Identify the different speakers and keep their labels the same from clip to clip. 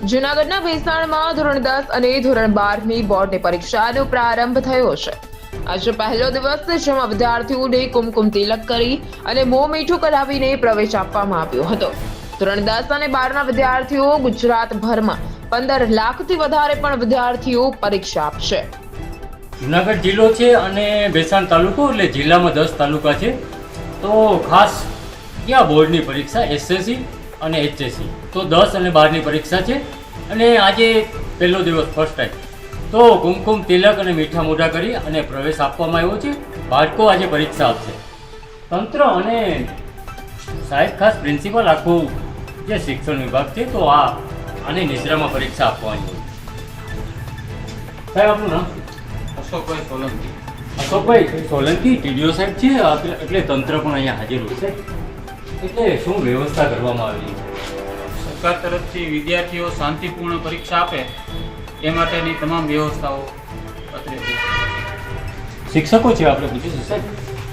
Speaker 1: જૂનાગઢના ભેસાણમાં ધોરણ દસ અને ધોરણ બારની બોર્ડની પરીક્ષાનો પ્રારંભ થયો છે. આજે પહેલો દિવસ જેમાં વિદ્યાર્થીઓને કુમકુમ તિલક કરી અને મોં મીઠું કરાવીને પ્રવેશ આપવામાં આવ્યો હતો. ધોરણ દસ અને બારના વિદ્યાર્થીઓ ગુજરાતભરમાં પંદર લાખથી વધારે પણ વિદ્યાર્થીઓ પરીક્ષા આપશે.
Speaker 2: જુનાગઢ જિલ્લો છે અને ભેસાણ તાલુકો એટલે જિલ્લામાં દસ તાલુકા છે. તો ખાસ ક્યાં બોર્ડની પરીક્ષા એસએસસી અને એચએસસી તો દસ અને બારની પરીક્ષા છે. અને આજે પહેલો દિવસ ફર્સ્ટ ટાઈમ તો કુમકુમ તિલક અને મીઠા મોઢા કરી અને પ્રવેશ આપવામાં આવ્યો છે. બાળકો આજે પરીક્ષા આપશે. તંત્ર અને સાહેબ ખાસ પ્રિન્સિપલ આખું જે શિક્ષણ વિભાગ છે તો આ આની નિશ્રામાં પરીક્ષા આપવાની હોય સાહેબ આપનું નામ?
Speaker 3: અશોકભાઈ સોલંકી.
Speaker 2: અશોકભાઈ સોલંકી ટીડીઓ સાહેબ છે એટલે એટલે તંત્ર પણ અહીંયા હાજર હોય છે. એટલે શું વ્યવસ્થા કરવામાં આવેલી
Speaker 3: સરકાર તરફથી વિદ્યાર્થીઓ શાંતિપૂર્ણ પરીક્ષા આપે એ માટેની તમામ વ્યવસ્થાઓ
Speaker 2: શિક્ષકો છે આપણે પૂછીશું સાહેબ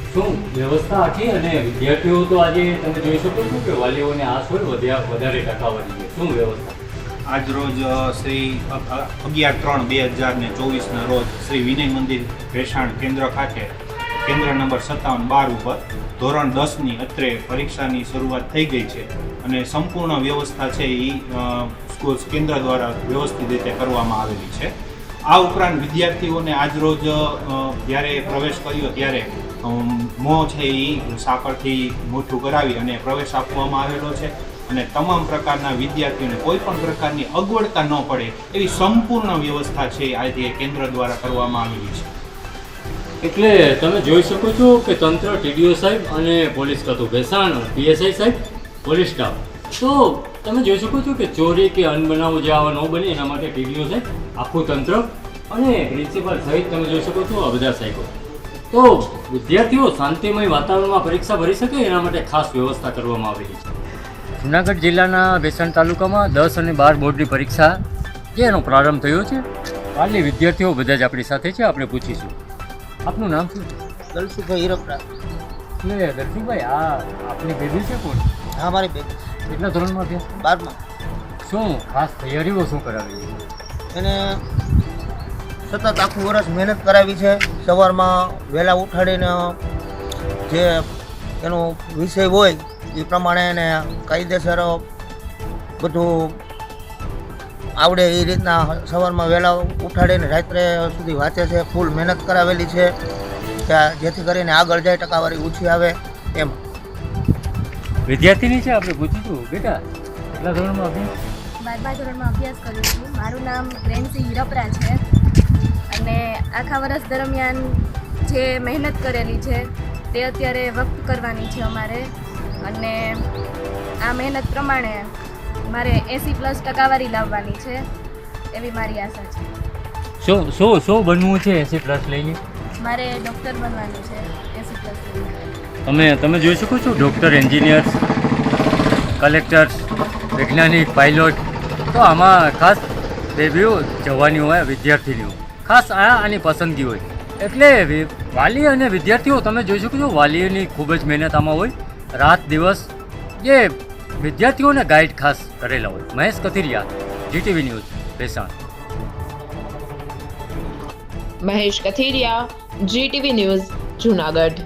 Speaker 2: શું વ્યવસ્થા આખી અને વિદ્યાર્થીઓ તો આજે તમે જોઈ શકો છો કે વાલીઓને આ હોય વધ્યા વધારે ટકાવારી છે શું વ્યવસ્થા?
Speaker 4: આજ રોજ શ્રી અગિયાર ત્રણ બે હજાર ને ચોવીસના રોજ શ્રી વિનય મંદિર ભેસાણ કેન્દ્ર ખાતે કેન્દ્ર નંબર સત્તાવન બાર ઉપર ધોરણ દસની અત્રે પરીક્ષાની શરૂઆત થઈ ગઈ છે અને સંપૂર્ણ વ્યવસ્થા છે એ સ્કૂલ કેન્દ્ર દ્વારા વ્યવસ્થિત રીતે કરવામાં આવેલી છે. આ ઉપરાંત વિદ્યાર્થીઓને આજરોજ જ્યારે પ્રવેશ કર્યો ત્યારે મોં છે એ સાકરથી મોઠું કરાવી અને પ્રવેશ આપવામાં આવેલો છે અને તમામ પ્રકારના વિદ્યાર્થીઓને કોઈ પણ પ્રકારની અગવડતા ન પડે એવી સંપૂર્ણ વ્યવસ્થા છે આજે કેન્દ્ર દ્વારા કરવામાં આવેલી છે.
Speaker 2: એટલે તમે જોઈ શકો છો કે તંત્ર, ટીડીઓ સાહેબ અને પોલીસ કતું ભેસાણ, પીએસઆઈ સાહેબ, પોલીસ સ્ટાફ. તો તમે જોઈ શકો છો કે ચોરી કે અનબનાવો જે આવા ન બને, એના માટે ટીડીઓ સાહેબ, આખું તંત્ર અને પ્રિન્સિપાલ સહિત તમે જોઈ શકો છો આ બધા સાહેબો. તો વિદ્યાર્થીઓ શાંતિમય વાતાવરણમાં પરીક્ષા ભરી શકે, એના માટે ખાસ વ્યવસ્થા કરવામાં આવેલી છે. જુનાગઢ જિલ્લાના ભેસાણ તાલુકામાં દસ અને બાર બોર્ડની પરીક્ષા જે એનો પ્રારંભ થયો છે. હાલની વિદ્યાર્થીઓ બધા જ આપણી સાથે છે, આપણે પૂછીશું. આપનું નામ શું છે?
Speaker 5: દલસુભાઈ હીરપરા.
Speaker 2: એટલે દલસુભાઈ આ આપની બેબી છે કોણ?
Speaker 5: હા મારી બેબી.
Speaker 2: કેટલા ધોરણમાં અભ્યાસ
Speaker 5: બારમાં.
Speaker 2: શું ખાસ તૈયારીઓ શું કરાવી
Speaker 5: એને સતત આખું વર્ષ મહેનત કરાવી છે. સવારમાં વહેલા ઉઠાડીને જે એનો વિષય હોય એ પ્રમાણે એને કાયદેસર બધું આવડે એ રીતના સવારમાં વહેલા ઉઠાડીને રાત્રે સુધી વાંચે છે ફૂલ મહેનત કરાવેલી છે કે જેથી કરીને આગળ જાય ટકાવારી ઓછી આવે એમ.
Speaker 2: વિદ્યાર્થીની છે આપણે પૂછીશું. બેટા કેટલા ધોરણમાં અભ્યાસ?
Speaker 6: બારમા ધોરણમાં અભ્યાસ કરું છું. મારું નામ ગ્રેન્સી હિરપરા છે અને આખા વર્ષ દરમિયાન જે મહેનત કરેલી છે તે અત્યારે વક્ત કરવાની છે અમારે. અને આ મહેનત પ્રમાણે મારે એસી પ્લસ ટકાવારી લાવવાની છે એવી મારી આશા છે.
Speaker 2: શું શું શું બનવું છે એસી પ્લસ લઈને?
Speaker 6: મારે ડૉક્ટર બનવાનું છે એસી પ્લસ
Speaker 2: તમે તમે જોઈ શકો છો ડૉક્ટર એન્જિનિયર્સ કલેક્ટર્સ વૈજ્ઞાનિક પાઇલોટ તો આમાં ખાસ બેબીઓ જવાની હોય વિદ્યાર્થીનીઓ. ખાસ આ આની પસંદગી હોય. એટલે વાલી અને વિદ્યાર્થીઓ તમે જોઈ શકો છો વાલીઓની ખૂબ જ મહેનત આમાં હોય. રાત દિવસ જે વિદ્યાર્થીઓને ગાઈડ ખાસ કરેલા હોય. Mahesh Kathiriya GTV news Bhesan.
Speaker 1: Mahesh Kathiriya GTV news Junagadh.